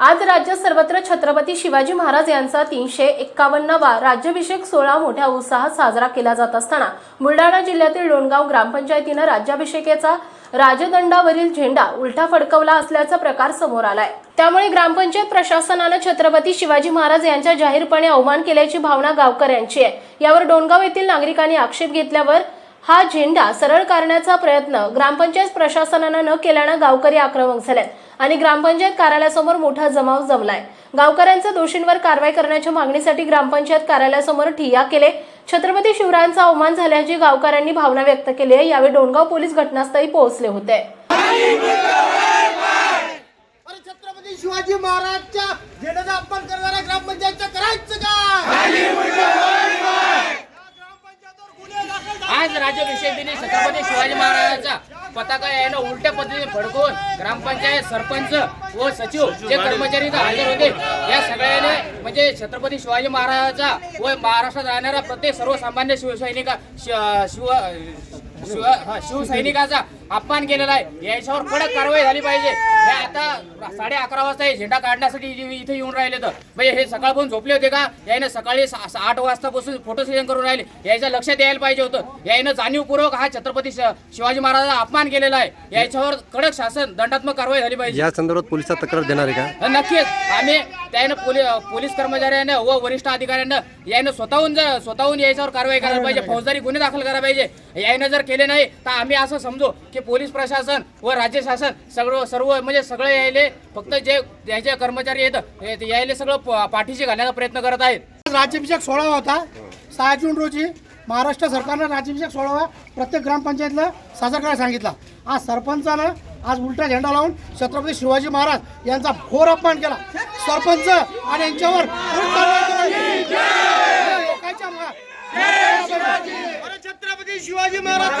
आज राज्यात सर्वत्र छत्रपती शिवाजी महाराज यांचा तीनशे एक्कावन्नावा राज्याभिषेक सोहळा मोठ्या उत्साहात साजरा केला जात असताना बुलढाणा जिल्ह्यातील डोणगाव ग्रामपंचायतीनं राज्याभिषेकाचा राजदंडावरील झेंडा उलटा फडकवला असल्याचा प्रकार समोर आलाय. त्यामुळे ग्रामपंचायत प्रशासनानं छत्रपती शिवाजी महाराज यांच्या जाहीरपणे अवमान केल्याची भावना गावकऱ्यांची आहे. यावर डोणगाव येथील नागरिकांनी आक्षेप घेतल्यावर हा झेंडा सरळ करण्याचा प्रयत्न ग्रामपंचायत प्रशासनानं न केल्यानं गावकरी आक्रमक झालेत. आणि ग्रामपंचायत कार्यालयासमोर मोठा जमाव जमलाय. गावकऱ्यांच्या दोषींवर कारवाई करण्याच्या मागणीसाठी ग्रामपंचायत कार्यालयासमोर ठिय्या केले. छत्रपती शिवरायांचा अवमान झाल्याची गावकऱ्यांनी भावना व्यक्त केली आहे. यावेळी डोणगाव पोलीस घटनास्थळी पोहोचले होते. छत्रपती शिवाजी महाराजच्या झेंड्याचा अपमान करणाऱ्या ग्रामपंचायतचं करायचं काय आज राज्याभिषेक दिनी छत्रपती शिवाजी महाराजांचा पताका यायला उलट्या पद्धतीने फडकवून ग्रामपंचायत सरपंच व सचिव जे कर्मचारी इथं हजर होते या सगळ्याने म्हणजे छत्रपती शिवाजी महाराजाचा व महाराष्ट्रात राहणाऱ्या प्रत्येक सर्वसामान्य शिवसैनिका शिव शिव शिवसैनिकाचा अपमान केलेला आहे. याच्यावर कडक कारवाई झाली पाहिजे. हे आता साडे अकरा वाजता हे झेंडा काढण्यासाठी इथे इथे येऊन राहिले तर. म्हणजे हे सकाळपासून झोपले होते का? याने सकाळी सा- सा- आठ वाजतापासून फोटो सेशन करून राहिले. याच्या लक्षात यायला पाहिजे होतं. यानं जाणीवपूर्वक हा छत्रपती श- शिवाजी महाराजांचा अपमान केलेला आहे. याच्यावर कडक शासन दंडात्मक कारवाई झाली पाहिजे. या संदर्भात पोलिसात तक्रार देणार आहे का? नक्कीच. आम्ही त्यानं पोलीस पोलीस कर्मचाऱ्यानं व वरिष्ठ अधिकाऱ्यांना यानं स्वतःहून जर स्वतःहून याच्यावर कारवाई करायला पाहिजे. फौजदारी गुन्हे दाखल करायला पाहिजे. यानं जर केले नाही तर आम्ही असं समजू की पोलीस प्रशासन व राज्य शासन सगळं सर्व म्हणजे सगळे यायले फक्त जे याचे कर्मचारी आहेत हे- यायले सगळं पाठीशी घालण्याचा प्रयत्न करत आहेत. राज्याभिषेक सोहळा होता. सहा जून रोजी महाराष्ट्र सरकारनं राज्याभिषेक सोहळा प्रत्येक ग्रामपंचायतला साजरा करायला सांगितला. आज सरपंचानं आज उलटा झेंडा लावून छत्रपती शिवाजी महाराज यांचा घोर अपमान केला. सरपंच आणि यांच्यावर छत्रपती शिवाजी महाराज.